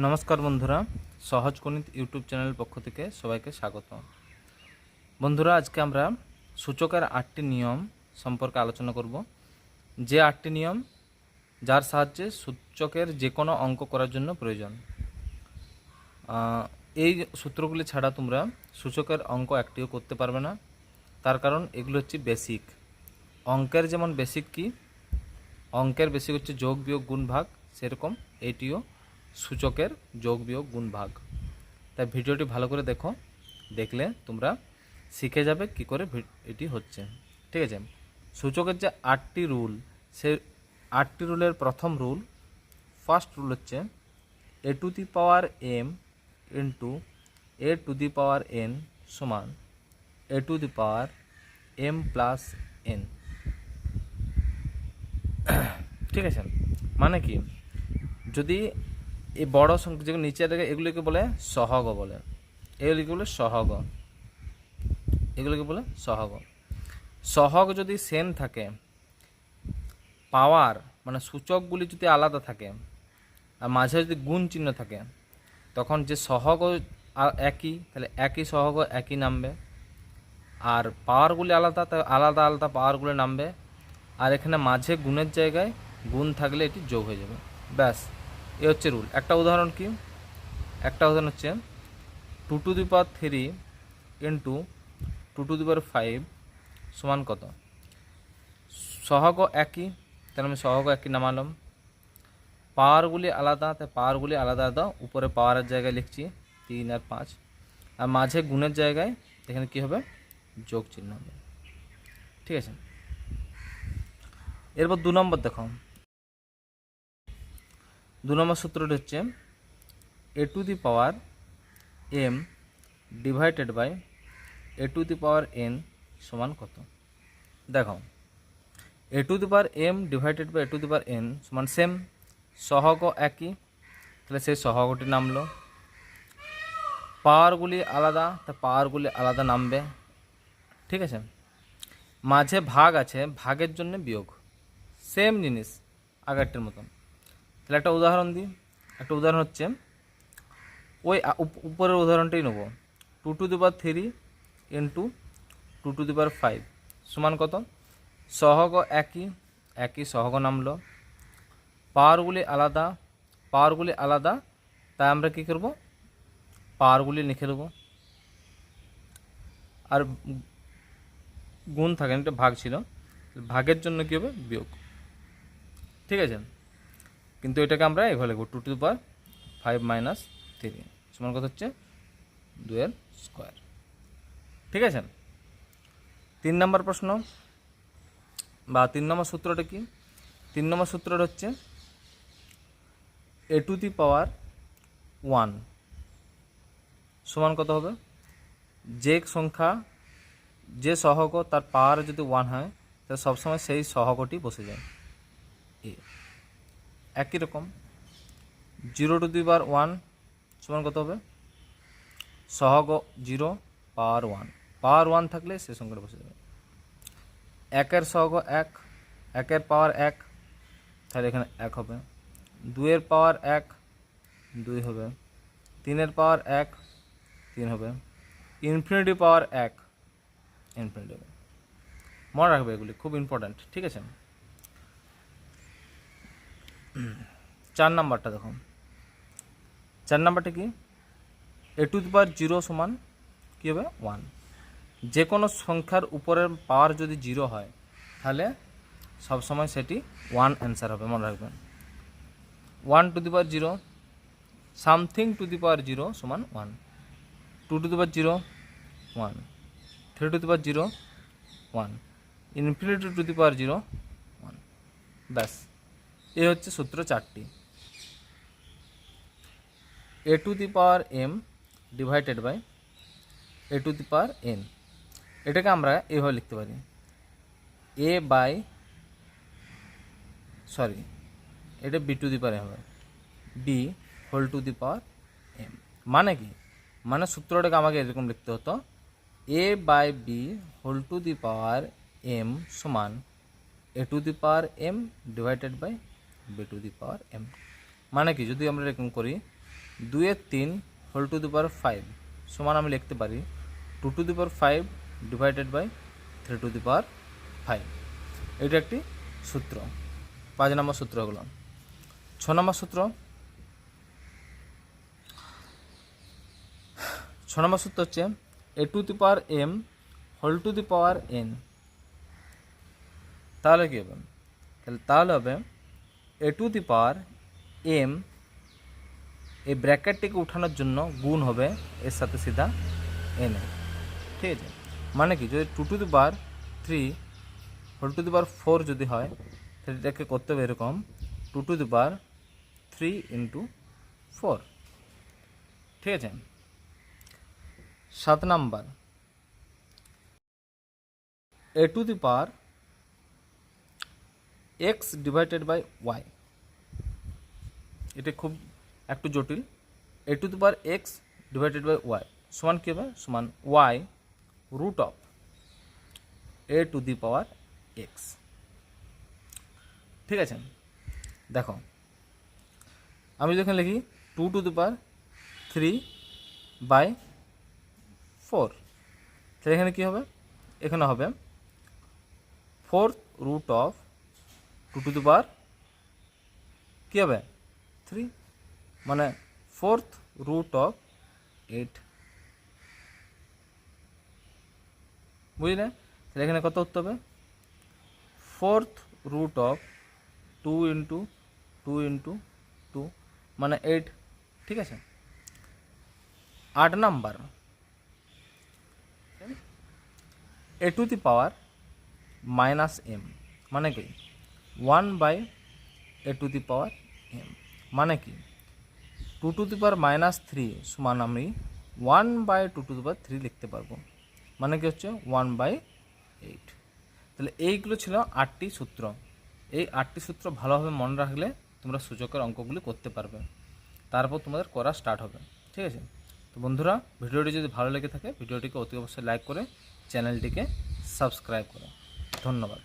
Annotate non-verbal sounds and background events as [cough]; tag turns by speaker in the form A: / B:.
A: নমস্কার বন্ধুরা, সহজ গণিত ইউটিউব চ্যানেল পক্ষ থেকে সবাইকে স্বাগত বন্ধুরা, আজকে আমরা সূচকের আটটি নিয়ম সম্পর্কে আলোচনা করব। যে আটটি নিয়ম, যার সাহায্যে সূচকের যে কোনো অঙ্ক করার জন্য প্রয়োজন। এই সূত্রগুলি ছাড়া তোমরা সূচকের অঙ্ক একটিও করতে পারবে না। তার কারণ এগুলো হচ্ছে বেসিক অঙ্কের যেমন বেসিক কি, অঙ্কের বেসিক হচ্ছে যোগ বিয়োগ গুণ ভাগ, সেরকম এটিও সূচকের যোগ বিয়োগ গুণ ভাগ। তাই ভিডিওটি ভালো করে দেখো, দেখলে তোমরা শিখে যাবে কি করে এটি হচ্ছে। ঠিক আছে? সূচকের যে আটটি রুল, সে আটটি রুলের প্রথম রুল, ফার্স্ট রুল হচ্ছে a to the power m into a to the power n সমান a to the power m plus n. [clears throat] ঠিক আছে? মানে কি? যদি এই বড় সংখ্যা যেগুলো নিচে থাকে এগুলিকে বলে সহগ বলে। এগুলিকে বলে সহগ। এগুলিকে বলে সহগ। সহগ যদি সেম থাকে পাওয়ার মানে সূচকগুলি যদি আলাদা থাকে, আর মাঝে যদি গুণ চিহ্ন থাকে, তখন যে সহগ একই, তাহলে একই সহগ একই নামবে। আর পাওয়ারগুলি আলাদা, তা আলাদা আলাদা পাওয়ারগুলি নামবে। আর এখানে মাঝে গুণের জায়গায় গুণ থাকলে এটি যোগ হয়ে যাবে। ব্যাস। এ হচ্ছে রুল। একটা উদাহরণ কি? একটা উদাহরণ হচ্ছে two to the power three into two to the power five সমান কত? সহগ একই তাহলে আমি সহগ একই নামালাম পাওয়ারগুলি আলাদা, তাই পাওয়ারগুলি আলাদা আলাদা উপরে পাওয়ারের জায়গায় লিখছি তিন আর পাঁচ। আর মাঝে গুণের জায়গায় এখানে কি হবে? যোগ চিহ্ন হবে। ঠিক আছে? এরপর দু নম্বর দেখো। দু নম্বর সূত্রটি হচ্ছে a to the power m divided by a to the power n সমান কত? দেখো a to the power m divided by a to the power n same same সহগ একই, তাহলে সেই সহগটি নামলো। পাওয়ারগুলি আলাদা, তা পাওয়ারগুলি আলাদা নামবে। ঠিক আছে? মাঝে ভাগ আছে, ভাগের জন্য বিয়োগ। সেম জিনিস, আগেরটার মতন। তাহলে একটা উদাহরণ দিই। একটা উদাহরণ হচ্ছে ওই উপ- উপরের উদাহরণটাই নেব। Two to the power three into two to the power five সমান কত? সহগ একই একই সহগ নামল। পাওয়ারগুলি আলাদা পাওয়ারগুলি আলাদা তাই আমরা কী করব? পাওয়ারগুলি লিখে দেবো। আর গুণ থাকে না, এটা ভাগ ছিল। ভাগের জন্য কী হবে? বিয়োগ। ঠিক আছে? কিন্তু এটাকে আমরা এভাবে লিখব two to power five minus three সমান কথা হচ্ছে? দুয়ের স্কোয়ার ঠিক আছে? তিন নম্বর প্রশ্ন। বা তিন নম্বর সূত্রটা কি? তিন নম্বর সূত্রটা হচ্ছে a to the power one সমান কত হবে? যে সংখ্যা, যে সহগ তার পাওয়ার যদি ওয়ান হয়, তাহলে সবসময় সেই সহগটি বসে যায়। একই রকম। Zero to the power one, সমান কত হবে? সহগ zero, power one. Power one থাকলে সে সংখ্যাটা বসে যাবে। একের সহগ এক, একের পাওয়ার এক, তাহলে এখানে এক হবে। দুইয়ের পাওয়ার এক, দুই হবে। তিনের পাওয়ার এক, তিন হবে। ইনফিনিটি পাওয়ার এক, ইনফিনিটি হবে। মনে রাখবে এগুলি, খুব ইম্পর্ট্যান্ট ঠিক আছে? চার নাম্বারটা দেখো। চার নাম্বারটা কি? এ টু পাওয়ার জিরো সমান কী হবে? ওয়ান যে কোনো সংখ্যার উপরের পাওয়ার যদি জিরো হয়, তাহলে সবসময় সেটি ওয়ান অ্যান্সার হবে, মনে রাখবেন one to the power zero something to the power zero সমান one two to the power zero one three to the power zero one infinity to the power zero one ব্যাস। এ হচ্ছে সূত্র চারটি। A to the power m divided by a to the power n এটাকে আমরা এভাবে লিখতে পারি। এ বাই সরি এটা বি টু দি পাওয়ার হবে b whole to the power m মানে কি? মানে সূত্রটাকে আমাকে এরকম লিখতে হতো। A by b whole to the power m সমান a to the power m divided by b to the power m মানে কি? যদি আমরা এরকম করি দুইয়ের তিন whole to the power five সমান আমি লিখতে পারি two to the power five divided by three to the power five এটা একটি সূত্র। পাঁচ নম্বর সূত্র হলো ছ নম্বর সূত্র। ছ নম্বর সূত্র হচ্ছে a to the power m whole to the power n তাহলে কী হবে? তাহলে হবে এ টু দি পাওয়ার এম, এই ব্র্যাকেটটিকে উঠানোর জন্য গুণ হবে এর সাথে সিধা এন ঠিক আছে? মানে কি? যদি two to the power three whole to the power four যদি হয়, তাহলে এটাকে করতে হবে এরকম two to the power three into four. ঠিক আছে? সাত number. A to the power x divided by y এটা খুব একটু জটিল। A to the power x divided by y সমান কী হবে? সমান y root of a to the power x ঠিক আছে? দেখো, আমি যদি এখানে লিখি two to the power three by four তাহলে এখানে কী হবে? এখানে হবে fourth root of two to the power কী হবে? থ্রি মানে ফোর্থ রুট অফ এইট বুঝলে? তাহলে এখানে কত উত্তর হবে? Fourth root of two into two into two মানে এইট ঠিক আছে? আট number. A to the power minus m মানে কি? One by a to the power m মানে কি? Two to the power minus three সমান আমি one by two to the power three লিখতে পারব। মানে কি হচ্ছে? ওয়ান বাই এইট তাহলে এইগুলো ছিল আটটি সূত্র। এই আটটি সূত্র ভালোভাবে মনে রাখলে তোমরা সূচকের অঙ্কগুলি করতে পারবে। তারপর তোমাদের করা স্টার্ট হবে। ঠিক আছে? তো বন্ধুরা, ভিডিওটি যদি ভালো লেগে থাকে, ভিডিওটিকে অতি অবশ্যই লাইক করে চ্যানেলটিকে সাবস্ক্রাইব করো। ধন্যবাদ।